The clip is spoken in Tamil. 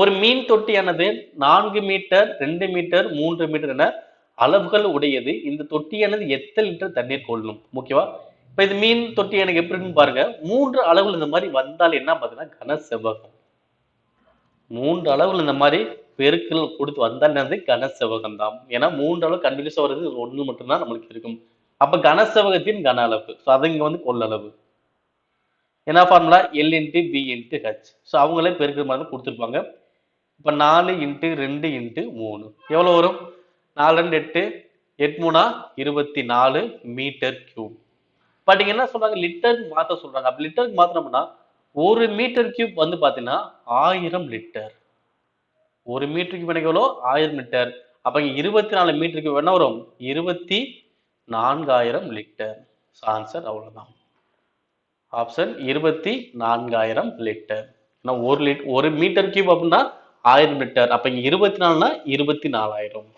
ஒரு மீன் தொட்டியானது நான்கு மீட்டர் ரெண்டு மீட்டர் மூன்று மீட்டர் என அளவுகள் உடையது. இந்த தொட்டியானது எத்தனை லிட்டர் தண்ணீர் கொள்ளணும் ஓகேவா? இப்ப இது மீன் தொட்டி எனக்கு எப்படின்னு பாருங்க. மூன்று அளவுகள் இந்த மாதிரி வந்தால் என்ன பார்த்தீங்கன்னா கன செவ்வகம். மூன்று அளவுகள் இந்த மாதிரி பெருக்கள் கொடுத்து வந்தால் என்னது? கன செவ்வகம் தான். ஏன்னா மூன்று அளவு கண்டினியூஸா வருது ஒன்று மட்டும்தான் நம்மளுக்கு இருக்கும். அப்ப கன செவ்வகத்தின் கன அளவு. ஸோ அது இங்க வந்து கொள்ளளவு. என்ன formula L into P into H so அவங்களே பெருக்கிற மாதிரி தான் கொடுத்துருப்பாங்க. இப்போ நாலு இன்ட்டு ரெண்டு இன்ட்டு மூணு. எவ்வளோ வரும்? நாலு ரெண்டு எட்டு எட்டு மூணா இருபத்தி நாலு மீட்டர் கியூப் பட் என்ன சொல்றாங்க? லிட்டருக்கு மாற்ற சொல்றாங்க. அப்போ லிட்டருக்கு மாத்தினோம்னா ஒரு மீட்டர் கியூப் வந்து பார்த்தீங்கன்னா ஆயிரம் லிட்டர் ஒரு மீட்டர் கியூப் எனக்கு எவ்வளோ ஆயிரம் லிட்டர் அப்போ இங்கே இருபத்தி நாலு மீட்டர் கியூப் என்ன வரும்? இருபத்தி நான்காயிரம் லிட்டர் ஆன்சர் அவ்வளோதான் ஆப்ஷன் இருபத்தி நான்காயிரம் லிட்டர் ஏன்னா ஒரு லிட் ஒரு மீட்டர் கியூப் அப்படின்னா ஆயிரம் லிட்டர். அப்போ இங்கே இருபத்தி நாலுனா இருபத்தி நாலாயிரம்.